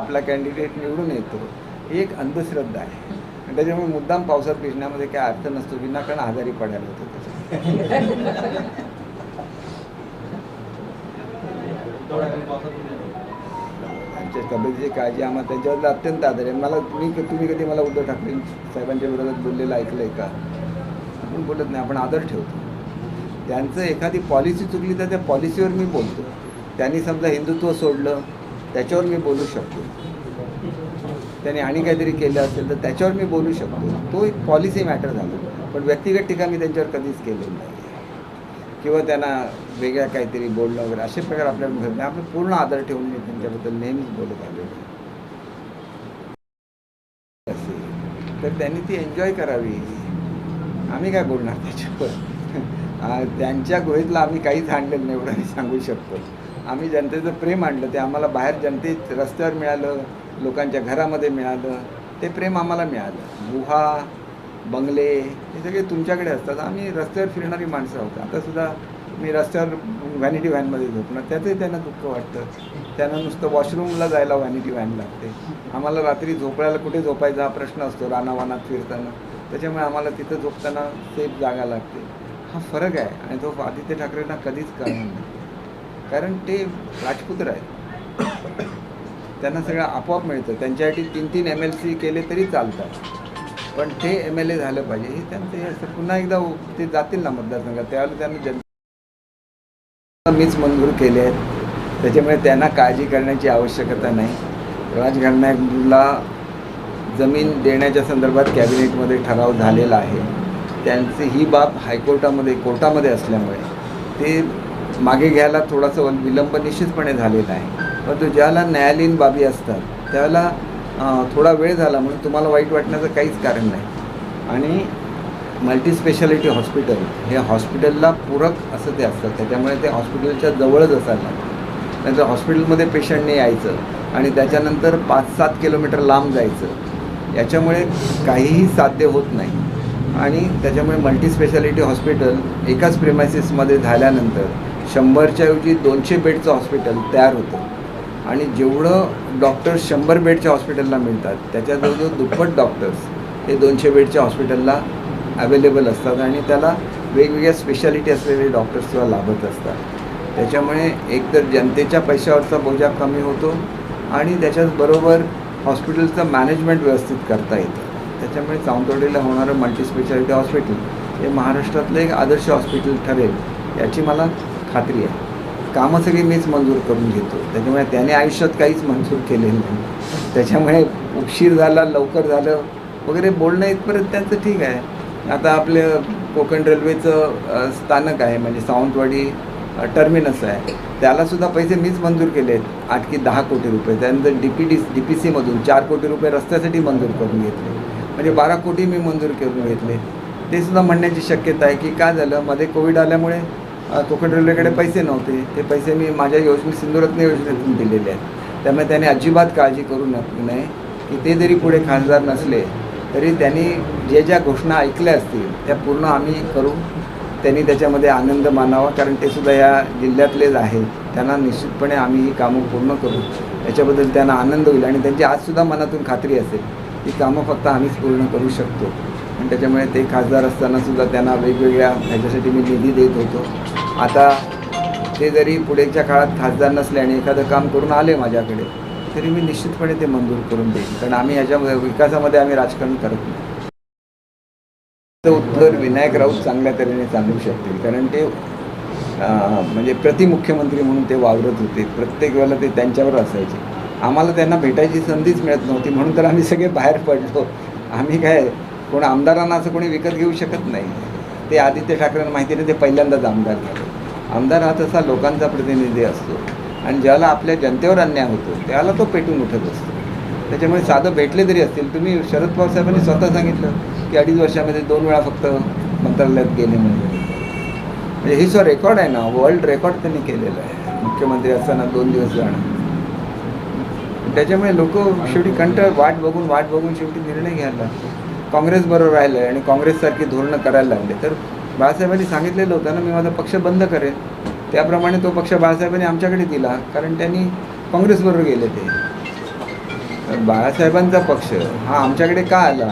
आपला कॅन्डिडेट निवडून येतो ही एक अंधश्रद्धा आहे. आणि त्याच्यामुळे मुद्दाम पावसात भिजण्यामध्ये काय अर्थ नसतो विनाकारण आजारी पडायला होतो त्याच्यात त्यांच्या तब्येतीची काळजी आम्हाला त्यांच्याबद्दल अत्यंत आदर आहे. मला तुम्ही तुम्ही कधी मला उद्धव ठाकरे साहेबांच्या विरोधात बोललेलं ऐकलं आहे का? आपण बोलत नाही आपण आदर ठेवतो. त्यांचं एखादी पॉलिसी चुकली तर त्या पॉलिसीवर मी बोलतो. त्यांनी समजा हिंदुत्व सोडलं त्याच्यावर मी बोलू शकतो. त्यांनी आणि काहीतरी केलं असेल तर त्याच्यावर मी बोलू शकतो. तो एक पॉलिसी मॅटर झाला. पण व्यक्तिगत टीका मी त्यांच्यावर कधीच केलेली नाही. किंवा त्यांना वेगळ्या काहीतरी बोलणं वगैरे असे प्रकार आपल्याला मिळत नाही. आपण पूर्ण आदर ठेवून मी त्यांच्याबद्दल नेहमीच बोलत आलेलो तर त्यांनी ती एन्जॉय करावी. आम्ही काय बोलणार त्याच्यावर? त्यांच्या गुहेतला आम्ही काहीच आणलेलं नाही एवढं मी सांगू शकतो. आम्ही जनतेचं प्रेम आणलं ते आम्हाला बाहेर जनतेत रस्त्यावर मिळालं लोकांच्या घरामध्ये मिळालं ते प्रेम आम्हाला मिळालं. गुहा बंगले हे सगळे तुमच्याकडे असतात. आम्ही रस्त्यावर फिरणारी माणसं आहोत. आतासुद्धा मी रस्त्यावर व्हॅनिटी व्हॅनमध्ये झोपणार त्याचंही त्यांना दुःख वाटतं. त्यांना नुसतं वॉशरूमला जायला व्हॅनिटी व्हॅन लागते. आम्हाला रात्री झोपायला कुठे झोपायचा हा प्रश्न असतो रानावानात फिरताना. त्याच्यामुळे आम्हाला तिथं झोपताना सेफ जागा लागते. हा फरक आहे. आणि तो आदित्य ठाकरेंना कधीच कळणार नाही. कारण ते राजपुत्र आहेत. त्यांना सगळं आपोआप मिळतं. त्यांच्यासाठी तीन तीन एम एल सी केले तरी चालतात. पण ते एम एल ए झालं पाहिजे. हे त्यांचं हे असतं पुन्हा एकदा ते जातील ना मतदारसंघात. त्यावेळेला त्यांना जनता मीच मंजूर केले आहेत. त्याच्यामुळे त्यांना काळजी करण्याची आवश्यकता नाही. राजघराण्याला जमीन देण्याच्या संदर्भात कॅबिनेटमध्ये ठराव झालेला आहे. त्यांची ही बाब हायकोर्टामध्ये कोर्टामध्ये असल्यामुळे ते मागे घ्यायला थोडासा विलंब निश्चितपणे झालेला आहे. परंतु ज्याला न्यायालयीन बाबी असतात त्याला थोडा वेळ झाला म्हणून तुम्हाला वाईट वाटण्याचं काहीच कारण नाही. आणि मल्टीस्पेशालिटी हॉस्पिटल हे हॉस्पिटलला पूरक असं ते असतं. त्याच्यामुळे ते हॉस्पिटलच्या जवळच असायला लागतं. नंतर हॉस्पिटलमध्ये पेशंटने यायचं आणि त्याच्यानंतर पाच सात किलोमीटर लांब जायचं. याच्यामुळे काहीही साध्य होत नाही. आणि त्याच्यामुळे मल्टीस्पेशालिटी हॉस्पिटल एकाच प्रेमायसिसमध्ये झाल्यानंतर शंभरच्या ऐवजी दोनशे बेडचं हॉस्पिटल तयार होतं. आणि जेवढं डॉक्टर्स शंभर बेडच्या हॉस्पिटलला मिळतात त्याच्याजवळ जवळजवळ दुप्पट डॉक्टर्स हे दोनशे बेडच्या हॉस्पिटलला अवेलेबल असतात आणि त्याला वेगवेगळ्या स्पेशालिटी असलेले डॉक्टर्स किंवा लाभत असतात. त्याच्यामुळे एकतर जनतेच्या पैशावरचा बोजा कमी होतो आणि त्याच्याचबरोबर हॉस्पिटलचं मॅनेजमेंट व्यवस्थित करता येतं. त्याच्यामुळे चांदोडीला होणारं मल्टीस्पेशालिटी हॉस्पिटल हे महाराष्ट्रातलं एक आदर्श हॉस्पिटल ठरेल याची मला खात्री आहे. कामं सगळी मीच मंजूर करून घेतो. त्याच्यामुळे त्याने आयुष्यात काहीच मंजूर केलेलं नाही. त्याच्यामुळे उशीर झाला लवकर झालं वगैरे बोलणं इथपर्यंत त्यांचं ठीक आहे. आता आपलं कोकण रेल्वेचं स्थानक आहे म्हणजे सावंतवाडी टर्मिनस आहे. त्यालासुद्धा पैसे मीच मंजूर केले आहेत. आठ की दहा कोटी रुपये. त्यानंतर D P D D P सीमधून चार कोटी रुपये रस्त्यासाठी मंजूर करून घेतले. म्हणजे बारा कोटी मी मंजूर करून घेतले. ते सुद्धा म्हणण्याची शक्यता आहे की काय झालं? मध्ये कोविड आल्यामुळे कोकण रेल्वेकडे पैसे नव्हते. ते पैसे मी माझ्या योजने सिंधुरत्न योजनेतून दिलेले आहेत. त्यामुळे त्याने अजिबात काळजी करू नये. की ते जरी पुढे खासदार नसले तरी त्यांनी जे ज्या घोषणा ऐकल्या असतील त्या पूर्ण आम्ही करू. त्यांनी त्याच्यामध्ये आनंद मानावा कारण ते सुद्धा या जिल्ह्यातलेच आहेत. त्यांना निश्चितपणे आम्ही ही कामं पूर्ण करू. याच्याबद्दल त्यांना आनंद होईल. आणि त्यांची आजसुद्धा मनातून खात्री असेल ही कामं फक्त आम्हीच पूर्ण करू शकतो. आणि त्याच्यामुळे ते खासदार असताना सुद्धा त्यांना वेगवेगळ्या ह्याच्यासाठी मी निधी देत होतो. आता ते जरी पुढेच्या काळात खासदार नसले आणि एखादं काम करून आले माझ्याकडे तरी मी निश्चितपणे ते मंजूर करून देईन. कारण आम्ही ह्याच्यामध्ये विकासामध्ये आम्ही राजकारण करत नाही. तर उत्तर विनायक राऊत चांगल्या तऱ्हेने चालू शकतील. कारण ते म्हणजे प्रतिमुख्यमंत्री म्हणून ते वावरत होते. प्रत्येक वेळेला ते त्यांच्यावर असायचे. आम्हाला त्यांना भेटायची संधीच मिळत नव्हती. म्हणून तर आम्ही सगळे बाहेर पडलो. आम्ही काय कोण आमदारांना असं कोणी विकत घेऊ शकत नाही. ते आदित्य ठाकरेंना माहिती नाही ते पहिल्यांदाच आमदार झाले. आमदार हा तसा लोकांचा प्रतिनिधी असतो. आणि ज्याला आपल्या जनतेवर अन्याय होतो त्याला तो पेटून उठत असतो. त्याच्यामुळे साधं भेटले तरी असतील. तुम्ही शरद पवार साहेबांनी स्वतः सांगितलं की अडीच वर्षामध्ये दोन वेळा फक्त मंत्रालयात गेले म्हणजे म्हणजे ही जो रेकॉर्ड आहे ना वर्ल्ड रेकॉर्ड त्यांनी केलेलं आहे. मुख्यमंत्री असताना दोन दिवस जाणं. त्याच्यामुळे लोक शेवटी कंटाळ वाट बघून वाट बघून शेवटी निर्णय घ्यायला लागतो काँग्रेसबरोबर राहिलं आणि काँग्रेससारखी धोरणं करायला लागले. तर बाळासाहेबांनी सांगितलेलं होतं ना मी माझा पक्ष बंद करेन. त्याप्रमाणे तो पक्ष बाळासाहेबांनी आमच्याकडे दिला कारण त्यांनी काँग्रेसबरोबर गेले ते. बाळासाहेबांचा पक्ष हा आमच्याकडे का आला?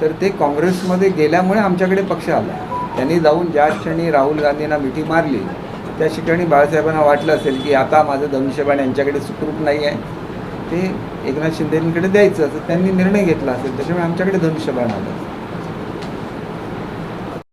तर ते काँग्रेसमध्ये गेल्यामुळे आमच्याकडे पक्ष आला. त्यांनी जाऊन ज्या क्षणी राहुल गांधींना मिठी मारली त्या ठिकाणी बाळासाहेबांना वाटलं असेल की आता माझं धनुष्यबाण यांच्याकडे सुखरूप नाही आहे ते एकनाथ शिंदेकडे द्यायचं असं त्यांनी निर्णय घेतला असेल त्याच्यामुळे आमच्याकडे धनुष्यबाण आलं.